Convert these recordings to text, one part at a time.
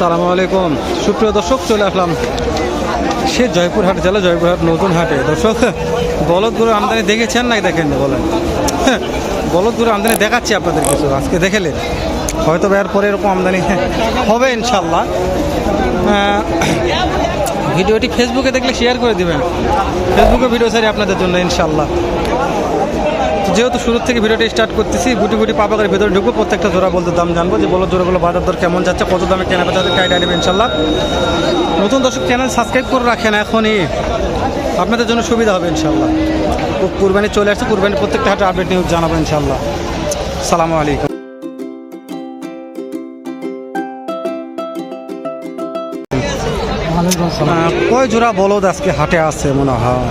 সালামু আলাইকুম। সুপ্রিয় দর্শক, চলে আসলাম সে জয়পুরহাট জেলা, জয়পুরহাট নতুন হাটে দর্শক, বলদগুলো আমদানি দেখেছেন না দেখেন বলেন? বলদগুলো আমদানি দেখাচ্ছি আপনাদের কিছু, আজকে দেখেলে। হয়তো বা এরপরে এরকম আমদানি হবে ইনশাল্লাহ। ভিডিওটি ফেসবুকে দেখলে শেয়ার করে দিবেন। ফেসবুকে ভিডিও ছাড়ি আপনাদের জন্য ইনশাল্লাহ। যেহেতু শুরু থেকে ভিডিওটা স্টার্ট করতেছি গুটি গুটি পাপা করে ভেতরে ঢুকবো প্রত্যেকটা জোড়া বলতে দাম জানব যে বলো জোড়াগুলো বাজার দর কেমন যাচ্ছে কত দামে কেনা বেচা তাদেরকে আইডিয়া নেবে ইনশাল্লাহ। নতুন দর্শক চ্যানেল সাবস্ক্রাইব করে রাখেন এখনই। আপনাদের জন্য সুবিধা হবে ইনশাল্লাহ। ও কুরবানি চলে আসছে কুরবানি প্রত্যেকটা হাটে আপডেট নিউজ জানাব ইনশাল্লাহ। সালামু আলাইকুম। কয় জোড়া বলদ আজকে হাটে আছে মনে হয়?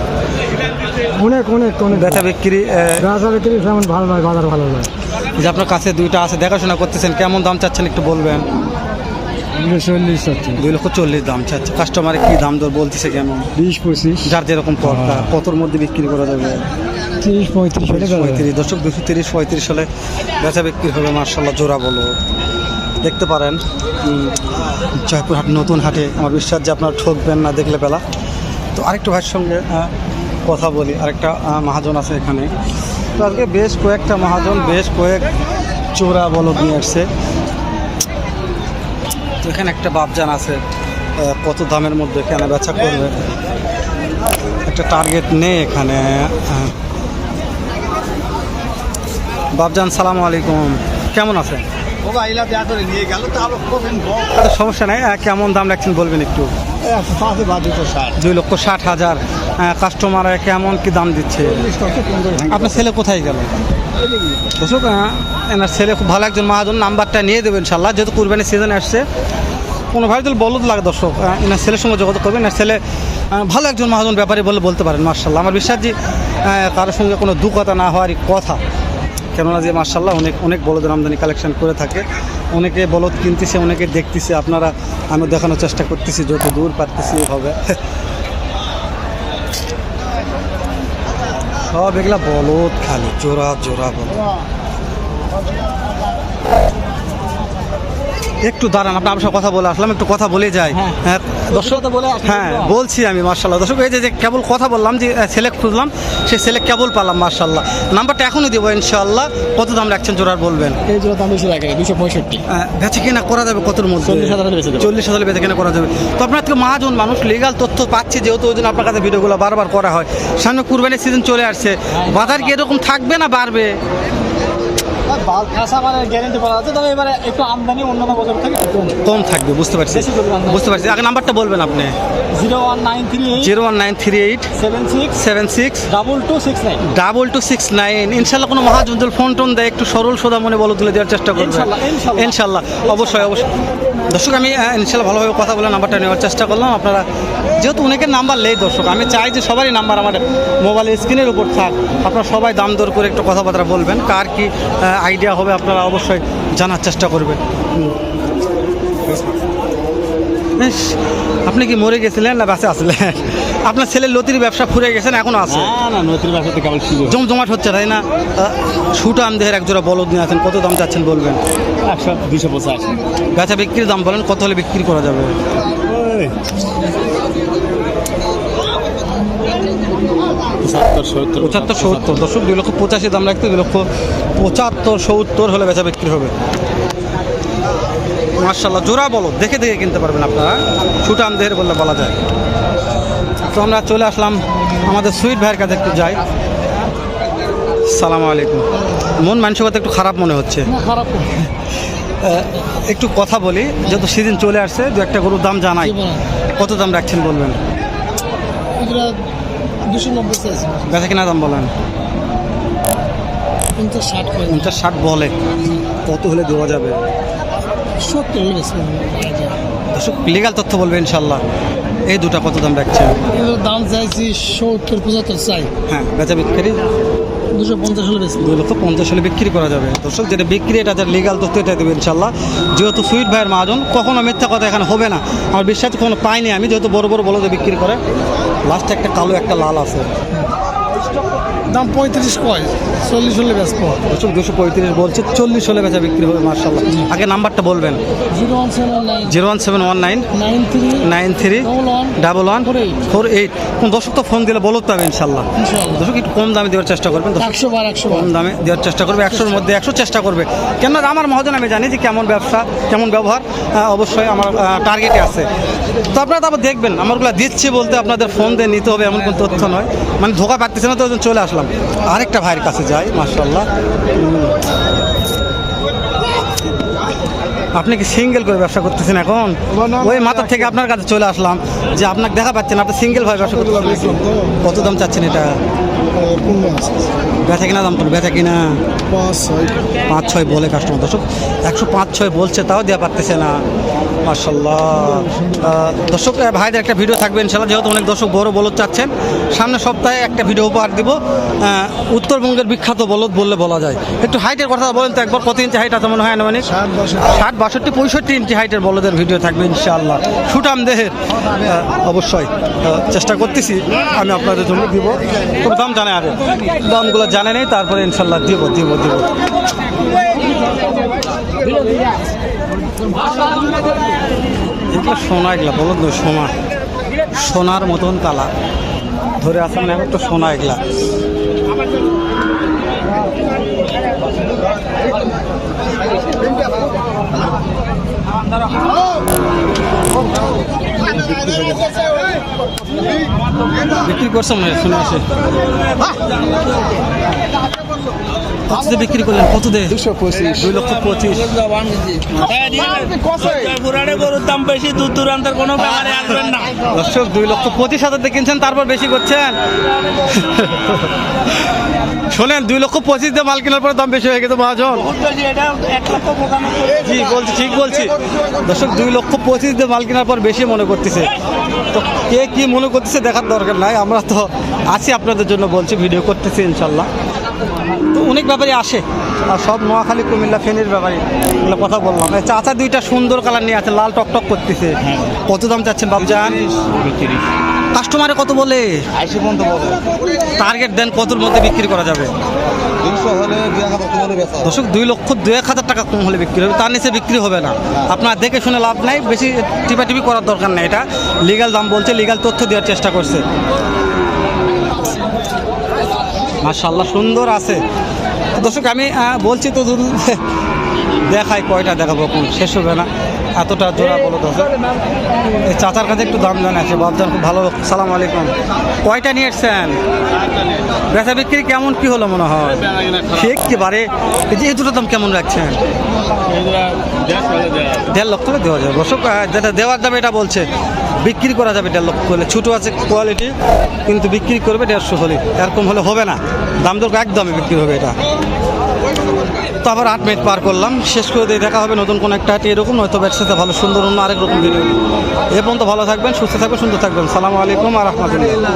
অনেক অনেক অনেক। বেচা বিক্রি বিক্রি তেমন ভালো নয় বাজার ভালো নয়। যে আপনার কাছে দুইটা আছে দেখাশোনা করতেছেন কেমন দাম চাচ্ছেন একটু বলবেন? চল্লিশ দুই লক্ষ চল্লিশ দাম চাচ্ছে। কাস্টমারে কি দাম দর বলতেছে কেমন? বিশ পঁচিশ। যার যেরকম দরকার কতর মধ্যে বিক্রি করা যাবে? তিরিশ পঁয়ত্রিশ হলে পঁয়ত্রিশ দুশো তিরিশ পঁয়ত্রিশ হলে বেচা বিক্রি হবে মার্শাল্লাহ জোড়া বলো। দেখতে পারেন জয়পুরহাট নতুন হাটে আমার বিশ্বাস যে আপনারা ঠকবেন না দেখলে পেলা তো আরেকটা ভাইয়ের সঙ্গে কথা বলি আরেকটা মহাজন আছে এখানে। তো আজকে বেশ কয়েকটা মহাজন বেশ কয়েক চোরা বলো নিয়ে আসছে। এখানে একটা বাপজান আছে কত দামের মধ্যে কেনা বেচা করবে। একটা টার্গেট নেই এখানে। বাপজান সালাম আলাইকুম। কেমন আছেন? আচ্ছা, সমস্যা নেই কেমন দাম রাখছেন বলবেন একটু। দুই লক্ষ ষাট হাজার। কাস্টমার কেমন কি দাম দিচ্ছে? আপনার ছেলে কোথায় গেল? দর্শক এনার ছেলে খুব ভালো একজন মহাজন, নাম্বারটা নিয়ে দেবেন ইনশাল্লাহ, যেহেতু কুরবানি সিজন আসছে। কোনো ভাই যদি বলদ লাগে দর্শক এনার ছেলের সঙ্গে যোগাযোগ করবেন। এনার ছেলে ভালো একজন মহাজন ব্যাপারে বলে বলতে পারেন মার্শাল্লাহ আমার বিশ্বাস যে কারোর সঙ্গে কোনো দু কথা না হওয়ারই কথা। কেননা যে মার্শাল্লাহ অনেক অনেক বলদের আমদানি কালেকশন করে থাকে। অনেকে বলদ কিনতেছে অনেকে দেখতেছে আপনারা আমি দেখানোর চেষ্টা করতেছি যত দূর পারতেছি হবে সব এগুলা বলদ খালি জোড়া জোড়া বলদ। একটু দাঁড়ান আপনার আপনার কথা বলে আসলাম একটু কথা বলে যাই। হ্যাঁ দর্শক হ্যাঁ বলছি আমি মার্শাল্লাহ দর্শক এই যে কেবল কথা বললাম যে ছেলে খুঁজলাম সে ছেলে কেবল পালাম মার্শাল্লাহ নাম্বারটা এখনই দেবো ইনশাল্লাহ কত দাম রাখছেন জোড়ার বলবেন? এই জন্য দাম বেশি লাগে দুশো পঁয়ষট্টি। বেচে কিনা করা যাবে কতর মধ্যে? চল্লিশ হাজার। চল্লিশ হাজার বেচে কিনা করা যাবে। তো আপনার থেকে মহাজন মানুষ লিগাল তথ্য পাচ্ছে যেহেতু ওই জন্য আপনার কাছে ভিডিওগুলো বারবার করা হয়। সামনে কুরবানির সিজন চলে আসছে। বাজার কি এরকম থাকবে না বাড়বে? কাঁচা গ্যারেন্টি আছে তবে এবারে একটু আমদানি অন্যান্য বছর থেকে কম। থাকবে বুঝতে পারছি। বুঝতে পারছি। আগে নাম্বারটা বলবেন আপনি। Zero one nine three zero one nine three eight seven six seven six double two six nine double two six nine ইনশাল্লাহ কোনো ফোন টোন দেয় একটু সরল সোজা মনে বলে তুলে দেওয়ার চেষ্টা করবে। ইনশাল্লাহ, অবশ্যই অবশ্যই। দর্শক আমি ইনশাল্লাহ ভালোভাবে কথা বলে নাম্বারটা নেওয়ার চেষ্টা করলাম। আপনারা যেহেতু অনেকের নাম্বার নেই দর্শক আমি চাই যে সবারই নাম্বার আমার মোবাইলের স্ক্রিনের উপর থাক। আপনারা সবাই দাম দর করে একটু কথাবার্তা বলবেন। কার কি আইডিয়া হবে আপনারা অবশ্যই জানার চেষ্টা করবেন। আপনি কি মরে গেছিলেন না বাসে আসলেন আপনার ছেলের লতির ব্যবসা ফুরে গেছেন এখনও আছে? না নতুন ব্যবসাতে কেবল জমজমাট হচ্ছে তাই না? শুটা আমদেহের একজোড়া বলদ নিয়ে আছেন কত দাম চাচ্ছেন বলবেন? একশো দুশো পঁচাশি। গাছা বিক্রির দাম বলেন কত হলে বিক্রি করা যাবে? পঁচাত্তর সত্তর পঁচাত্তর সত্তর। দশক দুই লক্ষ পঁচাশি দাম রাখতে দুই লক্ষ পঁচাত্তর সত্তর হলে বেচা বিক্রি হবে। মার্শাল্লাহ জোড়া বলো দেখে দেখে কিনতে পারবেন আপনারা। শুটা আমদেহের বললে বলা যায়। তো আমরা চলে আসলাম আমাদের সুইট ভাইয়ের কাছে একটু যাই। সালাম আলাইকুম। মন মানসিকতা একটু খারাপ মনে হচ্ছে। খারাপ একটু কথা বলি যেহেতু সেদিন চলে আসছে দু একটা গরুর দাম জানাই। কত দাম রাখছেন বলবেন? দুশো নব্বই চাইছে বেচা কিনা দাম বলেন। পঞ্চাশ ষাট পঞ্চাশ ষাট বলে। কত হলে দেওয়া যাবে? সত্তর হলে দর্শক লিগাল তথ্য বলবে ইনশাল্লাহ এই দুটা কত দাম রাখছেন? দাম চাইছি সত্তর পঁচাত্তর চাই। হ্যাঁ বেচা বিক্রি। দুশো পঞ্চাশ হলে দুই লক্ষ পঞ্চাশ হলে বিক্রি করা যাবে। দর্শক যেটা বিক্রি এটা যার লিগাল তথ্য এটা দেবে ইনশাল্লাহ যেহেতু সুইট ভাইয়ের মহাজন কখনো মিথ্যা কথা এখানে হবে না। আমার বিশ্বাস কখনো পাইনি আমি যেহেতু বড় বড় বলো যে বিক্রি করে। লাস্টে একটা কালো একটা লাল আছে। দাম পঁয়ত্রিশ কয়? চল্লিশ হলে ব্যস্ত দর্শক দুশো পঁয়ত্রিশ বলছে চল্লিশ হলে বেচা বিক্রি হবে মার্শাল্লাহ আগে নাম্বারটা বলবেন। Zero one seven nine. Zero one seven one nine. Nine three. Nine three. Double one. Four eight. কোন দর্শক তো ফোন দিলে বলো তো হবে ইনশাল্লাহ। দর্শক একটু কম দামে দেওয়ার চেষ্টা করবেন। একশো বার একশো কম দামে দেওয়ার চেষ্টা করবে একশোর মধ্যে একশো চেষ্টা করবে। কেননা আমার মহাজন আমি জানি যে কেমন ব্যবসা কেমন ব্যবহার অবশ্যই আমার টার্গেটে আছে। তো আপনারা তারপর দেখবেন আমারগুলো দিচ্ছি বলতে আপনাদের ফোন দিয়ে নিতে হবে এমন কোনো তথ্য নয়। মানে ধোকা পাচ্ছি না তো চলে আসলাম। আরেকটা ভাইয়ের কাছে যাই মার্শাল্লাহ আপনি কি সিঙ্গেল করে ব্যবসা করতেছেন এখন? ওই মাথার থেকে আপনার কাছে চলে আসলাম যে আপনাকে দেখা পাচ্ছেন আপনি সিঙ্গেল ভাই ব্যবসা করতেছেন কত দাম চাচ্ছেন এটা? বেচা কিনা দাম তো বেচা কিনা? পাঁচ ছয়। পাঁচ ছয় বলে কাস্টমার দর্শক। একশো পাঁচ ছয় বলছে তাও দেওয়া পারতেছে না। মার্শাল্লাহ দর্শক ভাইদের একটা ভিডিও থাকবে ইনশাল্লাহ যেহেতু অনেক দর্শক বড় বলদ চাচ্ছেন। সামনে সপ্তাহে একটা ভিডিও উপহার দিব। উত্তরবঙ্গের বিখ্যাত বলদ বললে বলা যায়। একটু হাইটের কথা বলেন তো একবার কত ইঞ্চি হাইট আছে মনে হয় আনুমানিক? ষাট ষাট বাষট্টি পঁয়ষট্টি ইঞ্চি হাইটের বলদের ভিডিও থাকবে ইনশাআল্লাহ। সুটাম দেহের অবশ্যই চেষ্টা করতেছি। আমি আপনাদের জন্য দিব। তবে দাম জানে আগে দামগুলো জানে নেই তারপরে ইনশাল্লাহ দিব দিব দিব। এগুলো সোনা এগুলা বলদ নয় সোনা। সোনার মতন কালা ধরে আসেন না একটু সোনা এগুলা। বিক্রি করছে মনে শুনে কত দিয়ে বিক্রি করলেন কত দিয়ে? দুশো পঁচিশ। দুই লক্ষ পঁচিশ। গরুর দাম বেশি দূর দূরান্তের কোনো ব্যাপারে আসবেন না দর্শক দুই লক্ষ পঁচিশ হাজার দিয়ে কিনছেন তারপর বেশি করছেন। শোনেন দুই লক্ষ পঁচিশ দিয়ে মাল কেনার পরে দাম বেশি হয়ে গেছে মহাজন। জি বলছি ঠিক বলছি। দর্শক দুই লক্ষ পঁচিশ দিয়ে মাল কেনার পর বেশি মনে করতেছে। তো কে কি মনে করতেছে দেখার দরকার নাই। আমরা তো আছি আপনাদের জন্য বলছি ভিডিও করতেছি ইনশাল্লাহ। তো অনেক ব্যাপারই আসে। আর সব নোয়াখালী কুমিল্লা ফেনীর ব্যাপারে এগুলো কথা বললাম। চাচা দুইটা সুন্দর কালার নিয়ে আছে লাল টকটক করতেছে। কত দাম চাচ্ছেন বাবজান কাস্টমারে কত বলে? আইসি পর্যন্ত বলে। টার্গেট দেন কতর মধ্যে বিক্রি করা যাবে? দর্শক দুই লক্ষ দুই এক হাজার টাকা কম হলে বিক্রি হবে। তার নিচে বিক্রি হবে না। আপনার দেখে শুনে লাভ নাই বেশি টিপাটিপি করার দরকার নেই এটা। লিগ্যাল দাম বলছে লিগাল তথ্য দেওয়ার চেষ্টা করছে। মার্শাল্লাহ সুন্দর আছে। দর্শক আমি বলছি তো দেখাই কয়টা দেখাবো শেষ হবে না। এতটা জোড়া বলো দর্শক এই চাচার কাছে একটু দাম জানা আছে বাবজান খুব ভালো সালাম আলাইকুম। কয়টা নিয়ে এসছেন? বেচা বিক্রি কেমন কি হলো মনে হয়? একেবারে এই যে এই দুটো দাম কেমন রাখছেন? দেড় লক্ষ করে দেওয়া যাবে দর্শক যেটা দেওয়ার দাম এটা বলছে। বিক্রি করা যাবে দেড় লক্ষ হলে। ছোটো আছে কোয়ালিটি কিন্তু বিক্রি করবে দেড়শো হলে। এরকম হলে হবে না। দাম দর একদমই বিক্রি হবে এটা। তো আবার আট মিনিট পার করলাম। শেষ করে দিয়ে দেখা হবে নতুন কোনো একটা হাটে এরকম, নয়তো ব্যবসাতে ভালো, সুন্দর অন্য আরেক রকম ভিডিও এ পর্যন্ত ভালো থাকবেন, সুস্থ থাকবেন, সুন্দর থাকবেন। সালামু আলাইকুম আর রহমতুল্লাহ।